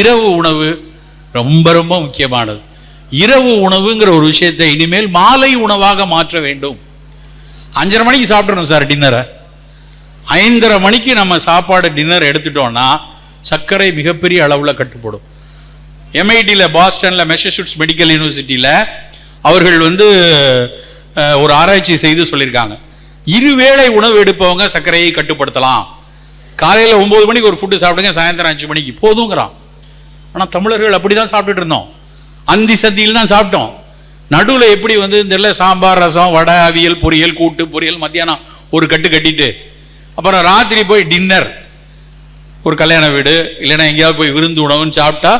இரவு உணவு ரொம்ப ரொம்ப முக்கியமானது. இரவு உணவுங்கிற ஒரு விஷயத்தை இனிமேல் மாலை உணவாக மாற்ற வேண்டும். அஞ்சரை மணிக்கு சாப்பிட்றணும் சார் டின்னரை ஐந்தரை மணிக்கு நம்ம சாப்பாடு டின்னர் எடுத்துட்டோம்னா சர்க்கரை மிகப்பெரிய அளவில் கட்டுப்படும். எம்ஐடியில் பாஸ்டனில் மெசசூட்ஸ் மெடிக்கல் யூனிவர்சிட்டியில் அவர்கள் வந்து ஒரு ஆராய்ச்சி செய்து சொல்லியிருக்காங்க. இருவேளை உணவு எடுப்பவங்க சர்க்கரையை கட்டுப்படுத்தலாம். காலையில் ஒம்பது மணிக்கு ஒரு ஃபுட்டு சாப்பிடுங்க சாயந்தரம் அஞ்சு மணிக்கு. போதுங்கிறான். ஆனால் தமிழர்கள் அப்படி தான் சாப்பிட்டுட்டு இருந்தோம். அந்தி சந்தியில் தான் சாப்பிட்டோம். நடுவில் எப்படி வந்து இந்த சாம்பார் ரசம் வடை அவியல் பொரியல் கூட்டு பொரியல் மத்தியானம் ஒரு கட்டு கட்டிட்டு அப்புறம் ராத்திரி போய் டின்னர் ஒரு கல்யாண வீடு இல்லைன்னா எங்கேயாவது போய் விருந்து உணவுன்னு சாப்பிட்டா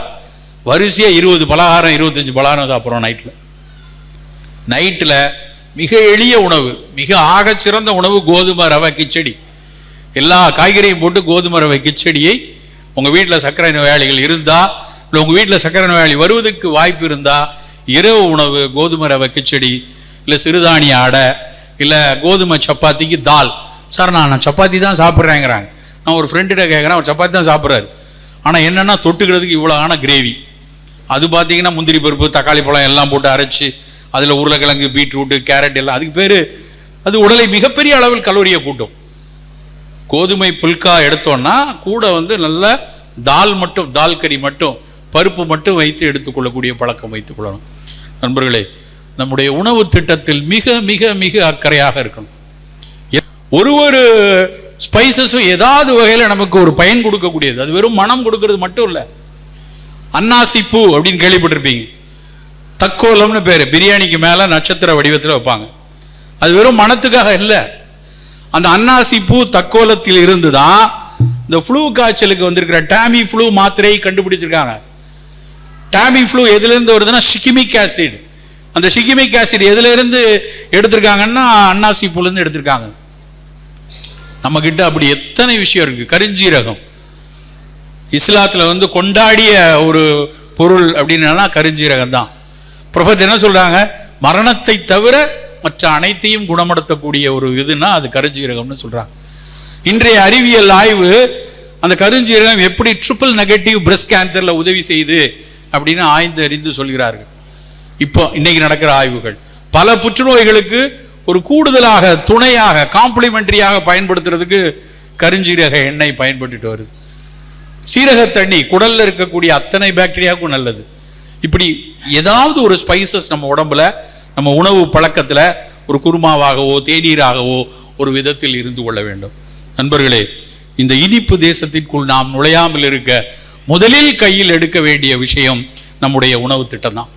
வரிசையாக இருபது பலகாரம் இருபத்தஞ்சு பலகாரம் சாப்பிட்றோம் நைட்டில் நைட்டில் மிக எளிய உணவு மிக ஆகச்சிறந்த உணவு கோதுமை ரவை கிச்சடி. எல்லா காய்கறியும் போட்டு கோதுமை ரவை கிச்சடியை உங்கள் வீட்டில் சர்க்கரை நோயாளிகள் இருந்தால் இல்லை உங்கள் வீட்டில் சக்கரை நோயாளி வருவதற்கு வாய்ப்பு இருந்தால் இரவு உணவு கோதுமை ரவை கிச்சடி இல்லை சிறுதானிய அடை இல்லை கோதுமை சப்பாத்திக்கு தால். சார் நான் நான் சப்பாத்தி தான் சாப்பிட்றேங்கிறாங்க. நான் ஒரு ஃப்ரெண்டுகிட்ட கேட்குறேன் அவர் சப்பாத்தி தான் சாப்பிட்றாரு. ஆனால் என்னென்னா தொட்டுக்கிறதுக்கு இவ்வளோ ஆன கிரேவி அது பார்த்தீங்கன்னா முந்திரி பருப்பு தக்காளி பழம் எல்லாம் போட்டு அரைச்சி அதில் உருளைக்கிழங்கு பீட்ரூட்டு கேரட் எல்லாம் அதுக்கு பேர் அது உடலை மிகப்பெரிய அளவில் கலோரியை கூட்டும். கோதுமை புல்கா எடுத்தோன்னா கூட வந்து நல்ல தால் மட்டும் தால் கறி மட்டும் பருப்பு மட்டும் வைத்து எடுத்துக்கொள்ளக்கூடிய பழக்கம் வைத்துக் கொள்ளணும். நண்பர்களே நம்முடைய உணவு திட்டத்தில் மிக மிக மிக அக்கறையாக இருக்கணும். ஒரு ஒரு ஸ்பைசஸும் ஏதாவது வகையில் நமக்கு ஒரு பயன் கொடுக்கக்கூடியது. அது வெறும் மனம் கொடுக்கறது மட்டும் இல்லை. அன்னாசி பூ அப்படின்னு கேள்விப்பட்டிருப்பீங்க. தக்கோலம்னு பேர். பிரியாணிக்கு மேலே நட்சத்திர வடிவத்தில் வைப்பாங்க. அது வெறும் மனத்துக்காக இல்லை. அந்த அன்னாசி பூ தக்கோலத்தில் இருந்து தான் இந்த ஃப்ளூ காய்ச்சலுக்கு வந்திருக்கிற டாமி ஃப்ளூ மாத்திரையை கண்டுபிடிச்சிருக்காங்க. டாமி ஃப்ளூ எதுலேருந்து வருதுன்னா ஷிகிமிக் ஆசிட் அந்த சிக்கிமிக் ஆசிட் எதுலேருந்து எடுத்திருக்காங்கன்னா அன்னாசி பூலேருந்து எடுத்திருக்காங்க. நம்ம கிட்ட அப்படி எத்தனை விஷயம் இருக்கு? கருஞ்சீரகம். இஸ்லாத்தில் வந்து கொண்டாடிய ஒரு பொருள் அப்படின்னா கருஞ்சீரகம் தான் ப்ரொஃபத் என்ன சொல்றாங்க? மரணத்தை தவிர மற்ற அனைத்தையும் குணப்படுத்தக்கூடிய ஒரு இதுன்னா அது கருஞ்சீரகம்னு சொல்றாங்க. இன்றைய அறிவியல் ஆய்வு அந்த கருஞ்சீரகம் எப்படி ட்ரிபிள் நெகட்டிவ் பிரஸ்ட் கேன்சரில் உதவி செய்யுது? அப்படின்னு ஆய்ந்து அறிந்து சொல்கிறார்கள். இப்போ இன்னைக்கு நடக்கிற ஆய்வுகள். பல புற்றுநோய்களுக்கு ஒரு கூடுதலாக துணையாக காம்ப்ளிமெண்டரியாக பயன்படுத்துறதுக்கு கருஞ்சீரக எண்ணெய் பயன்பட்டுட்டு வருது. சீரக தண்ணி குடல்ல இருக்கக்கூடிய அத்தனை பாக்டீரியாவுக்கும் நல்லது. இப்படி ஏதாவது ஒரு ஸ்பைசஸ் நம்ம உடம்புல நம்ம உணவு பழக்கத்துல ஒரு குருமாவாகவோ தேநீராகவோ ஒரு விதத்தில் இருந்து கொள்ள வேண்டும். நண்பர்களே இந்த இனிப்பு தேசத்திற்குள் நாம் நுழையாமல் இருக்க முதலில் கையில் எடுக்க வேண்டிய விஷயம் நம்முடைய உணவு திட்டம் தான்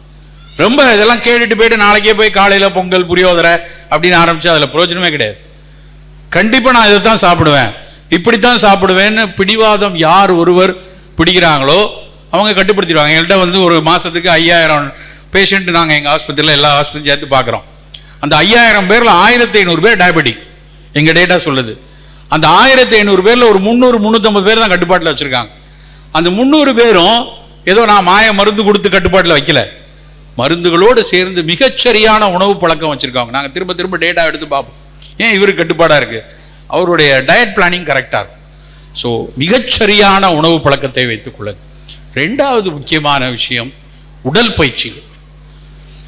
ரொம்ப இதெல்லாம் கேட்டுட்டு போயிட்டு நாளைக்கே போய் காலையில் பொங்கல் புரியோதரை அப்படின்னு ஆரம்பிச்சு அதில் பிரயோஜனமே கிடையாது. கண்டிப்பாக நான் இதை தான் சாப்பிடுவேன். இப்படித்தான் சாப்பிடுவேன்னு பிடிவாதம் யார் ஒருவர் பிடிக்கிறாங்களோ அவங்க கட்டுப்படுத்திடுவாங்க. எங்கள்கிட்ட வந்து ஒரு மாதத்துக்கு ஐயாயிரம் பேஷண்ட் நாங்கள் எங்கள் ஆஸ்பத்திரியில் எல்லா ஆஸ்பத்திரியும் சேர்த்து பார்க்குறோம். அந்த ஐயாயிரம் பேரில் ஆயிரத்தி ஐநூறு பேர் டயபெட்டிக் எங்கள் டேட்டா சொல்லுது. அந்த ஆயிரத்தி ஐநூறு பேரில் ஒரு முந்நூறு முந்நூற்றம்பது பேர் தான் கட்டுப்பாட்டில் வச்சுருக்காங்க. அந்த முந்நூறு பேரும் ஏதோ நான் மாய மருந்து கொடுத்து கட்டுப்பாட்டில் வைக்கல. மருந்துகளோடு சேர்ந்து மிகச்சரியான உணவு பழக்கம் வச்சுருக்காங்க. நாங்கள் திரும்ப திரும்ப டேட்டா எடுத்து பார்ப்போம். ஏன் இவருக்கு கட்டுப்பாடாக இருக்குது அவருடைய டயட் பிளானிங் கரெக்டாக இருக்கும். ஸோ மிகச்சரியான உணவு பழக்கத்தை வைத்துக் ரெண்டாவது முக்கியமான விஷயம் உடல் பயிற்சிகள்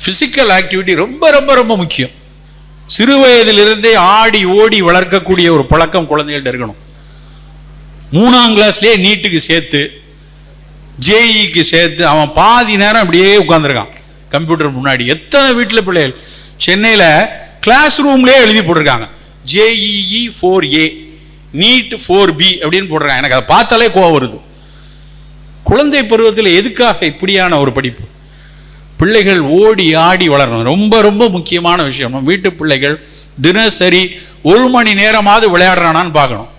ஃபிசிக்கல் ஆக்டிவிட்டி ரொம்ப ரொம்ப ரொம்ப முக்கியம். சிறு வயதிலிருந்தே ஆடி ஓடி வளர்க்கக்கூடிய ஒரு பழக்கம் குழந்தைகள்கிட்ட இருக்கணும். மூணாம் கிளாஸ்லேயே நீட்டுக்கு சேர்த்து ஜேஇக்கு சேர்த்து அவன் பாதி நேரம் அப்படியே உட்காந்துருக்கான் கம்ப்யூட்டர் முன்னாடி. எத்தனை வீட்டில் பிள்ளைகள்? சென்னையில் கிளாஸ் ரூம்லேயே எழுதி போட்டிருக்காங்க. JEE four A NEET four B அப்படின்னு போட்டிருக்காங்க. எனக்கு அதை பார்த்தாலே கோவம் வருது. குழந்தை பருவத்தில் எதுக்காக இப்படியான ஒரு படிப்பு? பிள்ளைகள் ஓடி ஆடி வளரணும். ரொம்ப ரொம்ப முக்கியமான விஷயம். வீட்டு பிள்ளைகள் தினசரி ஒரு மணி நேரமாவது விளையாடுறானான்னு பார்க்கணும்.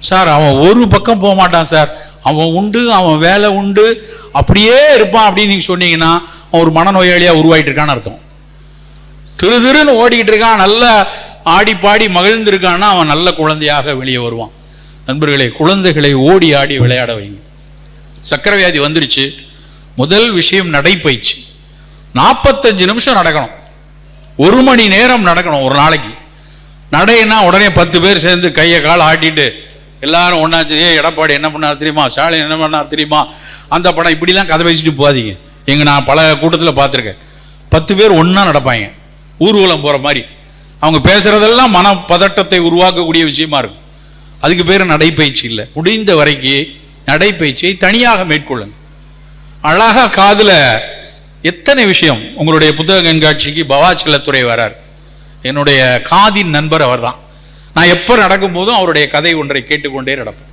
சார் அவன் ஒரு பக்கம் போக மாட்டான் சார். அவன் உண்டு அவன் வேலை உண்டு அப்படியே இருப்பான் அப்படின்னு நீங்க சொன்னீங்கன்னா அவன் ஒரு மனநோயாளியா உருவாயிட்டு இருக்கான்னு அர்த்தம். திரு திருன்னு ஓடிக்கிட்டு இருக்கான் நல்லா ஆடி பாடி மகிழ்ந்திருக்கான்னா அவன் நல்ல குழந்தையாக வெளியே வருவான். நண்பர்களே குழந்தைகளை ஓடி ஆடி விளையாட வைங்க. சக்கரை வியாதி வந்துருச்சு. முதல் விஷயம் நடைப்பயிற்சி. நாற்பத்தஞ்சு நிமிஷம் நடக்கணும். ஒரு மணி நேரம் நடக்கணும் ஒரு நாளைக்கு. நடைன்னா உடனே பத்து பேர் சேர்ந்து கையை கால் ஆட்டிட்டு எல்லாரும் ஒன்றாச்சு ஏ எடப்பாடி என்ன பண்ணார் தெரியுமா? ஸ்டாலின் என்ன பண்ணார் தெரியுமா? அந்த படம் இப்படிலாம் கதை பேசிட்டு போகாதீங்க. எங்கள் நான் பல கூட்டத்தில் பார்த்துருக்கேன். பத்து பேர் ஒன்றா நடப்பாங்க. ஊர்வலம் போகிற மாதிரி. அவங்க பேசுகிறதெல்லாம் மன பதட்டத்தை உருவாக்கக்கூடிய விஷயமா இருக்கும். அதுக்கு பேர் நடைப்பயிற்சி இல்லை. முடிந்த வரைக்கும் நடைப்பயிற்சியை தனியாக மேற்கொள்ளுங்க. அழகாக காதில் எத்தனை விஷயம். உங்களுடைய புத்தக கண்காட்சிக்கு பவா செல்லத்துறை வரார். என்னுடைய காதின் நண்பர் அவர்தான். நான் எப்போ நடக்கும்போதும் அவருடைய கதை ஒன்றை கேட்டுக்கொண்டே நடப்பேன்.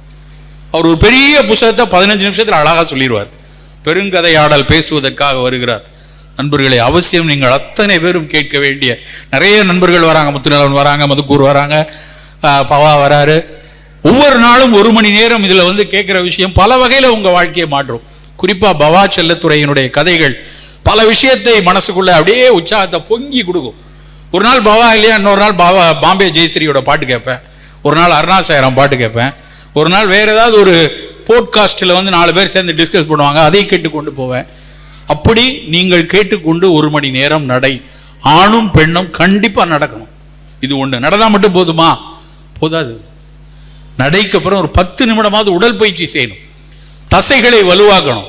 அவர் ஒரு பெரிய புஸ்தகத்தை பதினஞ்சு நிமிஷத்தில் அழகாக சொல்லிடுவார். பெருங்கதையாடல் பேசுவதற்காக வருகிறார். நண்பர்களை அவசியம் நீங்கள் அத்தனை பேரும் கேட்க வேண்டிய நிறைய நண்பர்கள் வராங்க முத்துநலன் வராங்க மதுக்கூர் வராங்க பவா வராரு. ஒவ்வொரு நாளும் ஒரு மணி நேரம் இதில் வந்து கேட்குற விஷயம் பல வகையில் உங்கள் வாழ்க்கையை மாற்றும். குறிப்பாக பவா செல்லத்துறையினுடைய கதைகள் பல விஷயத்தை மனசுக்குள்ள அப்படியே உற்சாகத்தை பொங்கி கொடுக்கும். ஒரு நாள் பவா இல்லையா? இன்னொரு நாள் பாவா பாம்பே ஜெயஸ்ரீயோட பாட்டு கேட்பேன். ஒரு நாள் அருணாசாயிரம் பாட்டு கேட்பேன். ஒரு நாள் வேற ஏதாவது ஒரு போட்காஸ்டில் வந்து நாலு பேர் சேர்ந்து டிஸ்கஸ் பண்ணுவாங்க. அதை கேட்டு கொண்டு போவேன். அப்படி நீங்கள் கேட்டுக்கொண்டு ஒரு மணி நேரம் நடை. ஆணும் பெண்ணும் கண்டிப்பாக நடக்கணும். இது ஒன்று நடந்தால் மட்டும் போதுமா? போதாது. நடைக்கு அப்புறம் ஒரு பத்து நிமிடமாவது உடல் பயிற்சி செய்யணும். தசைகளை வலுவாக்கணும்.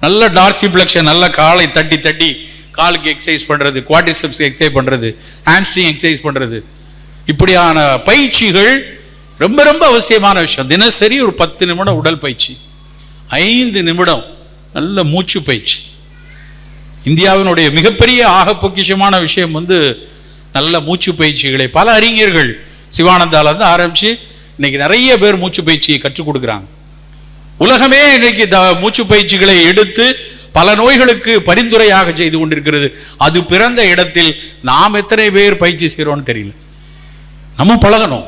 நல்ல டார்சி பிளக்ஷன் நல்ல காலை தட்டி தட்டி காலுக்கு எக்ஸசைஸ் பண்றது குவாட்ரிசெப்ஸ் எக்ஸசைஸ் பண்றது ஹாம்ஸ்ட்ரிங் எக்ஸசைஸ் பண்றது. இப்படியான பயிற்சிகள் ரொம்ப ரொம்ப அவசியமான விஷயம். தினசரி ஒரு பத்து நிமிடம் உடல் பயிற்சி. ஐந்து நிமிடம் நல்ல மூச்சு பயிற்சி. இந்தியாவினுடைய மிகப்பெரிய ஆக பொக்கிஷமான விஷயம் வந்து நல்ல மூச்சு பயிற்சிகளை. பல அறிஞர்கள் சிவானந்தால இருந்து ஆரம்பிச்சு இன்னைக்கு நிறைய பேர் மூச்சு பயிற்சியை கற்றுக் கொடுக்குறாங்க. உலகமே இன்னைக்கு த- மூச்சு பயிற்சிகளை எடுத்து பல நோய்களுக்கு பரிந்துரையாக செய்து கொண்டிருக்கிறது. அது பிறந்த இடத்தில் நாம் எத்தனை பேர் பயிற்சி செய்கிறோம்னு தெரியல. நம்ம பழகணும்.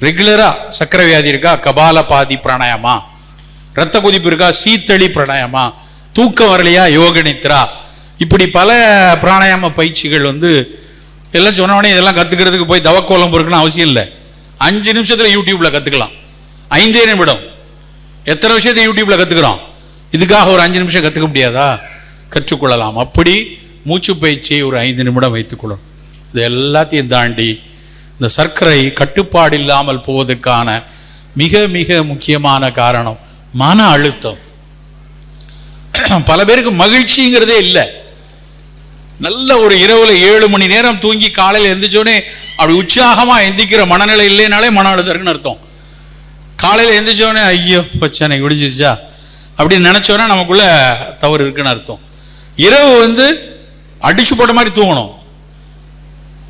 ரெகுலரா சக்கரை வியாதி இருக்கா? கபால பாதி பிராணாயாமா? ரத்த கொதிப்பு இருக்கா? சீத்தளி பிராணாயாமா? தூக்கம் வரலையா? யோக நித்ரா? இப்படி பல பிராணாயாம பயிற்சிகள் வந்து எல்லாம் சொன்ன இதெல்லாம் கத்துக்கிறதுக்கு போய் தவக்கோலம் இருக்குன்னு அவசியம் இல்லை. அஞ்சு நிமிஷத்துல யூடியூப்ல கத்துக்கலாம். ஐந்தே நிமிடம். எத்தனை விஷயத்தை யூடியூப்ல கத்துக்கிறோம்? இதுக்காக ஒரு அஞ்சு நிமிஷம் கத்துக்க முடியாதா? கற்றுக்கொள்ளலாம். அப்படி மூச்சு பயிற்சியை ஒரு ஐந்து நிமிடம் வைத்துக்கொள்ளும். இது எல்லாத்தையும் தாண்டி இந்த சர்க்கரை கட்டுப்பாடு இல்லாமல் போவதற்கான மிக மிக முக்கியமான காரணம் மன அழுத்தம். பல பேருக்கு மகிழ்ச்சிங்கிறதே இல்லை. நல்ல ஒரு இரவுல ஏழு மணி நேரம் தூங்கி காலையில் எந்திரிச்சோடனே அப்படி உற்சாகமா எந்திக்கிற மனநிலை இல்லைனாலே மன அழுத்தம் இருக்குன்னு அர்த்தம். காலையில் எந்திரிச்சோடனே ஐயோ பச்சனை விடிஞ்சிச்சா அப்படின்னு நினைச்சோன்னா நமக்குள்ள தவறு இருக்குன்னு அர்த்தம். இரவு வந்து அடிச்சு போட்ட மாதிரி தூங்கணும்.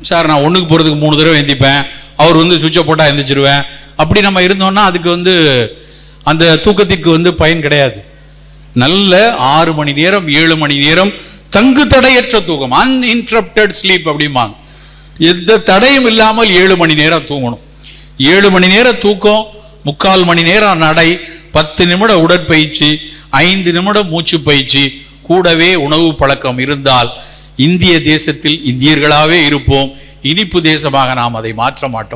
சார் நான் ஒண்ணுக்கு போறதுக்கு மூணு தடவை எந்திப்பேன். அவர் வந்து சுவிட்சை போட்டால் எந்திரிச்சிருவேன். அப்படி நம்ம இருந்தோம்னா அதுக்கு வந்து அந்த தூக்கத்திற்கு வந்து பயன் கிடையாது. நல்ல ஆறு மணி நேரம் ஏழு மணி நேரம் தங்கு தடையற்ற தூக்கம். அன்இன்டரப்டட் ஸ்லீப் அப்படிம்பாங்க. எந்த தடையும் இல்லாமல் ஏழு மணி நேரம் தூங்கணும். ஏழு மணி நேரம் தூக்கம் முக்கால் மணி நேரம் நடை பத்து நிமிட உடற்பயிற்சி ஐந்து நிமிடம் மூச்சு பயிற்சி கூடவே உணவு பழக்கம் இருந்தால் இந்திய தேசத்தில் இந்தியர்களாகவே இருப்போம். இனிப்பு தேசமாக நாம் அதை மாற்ற மாட்டோம்.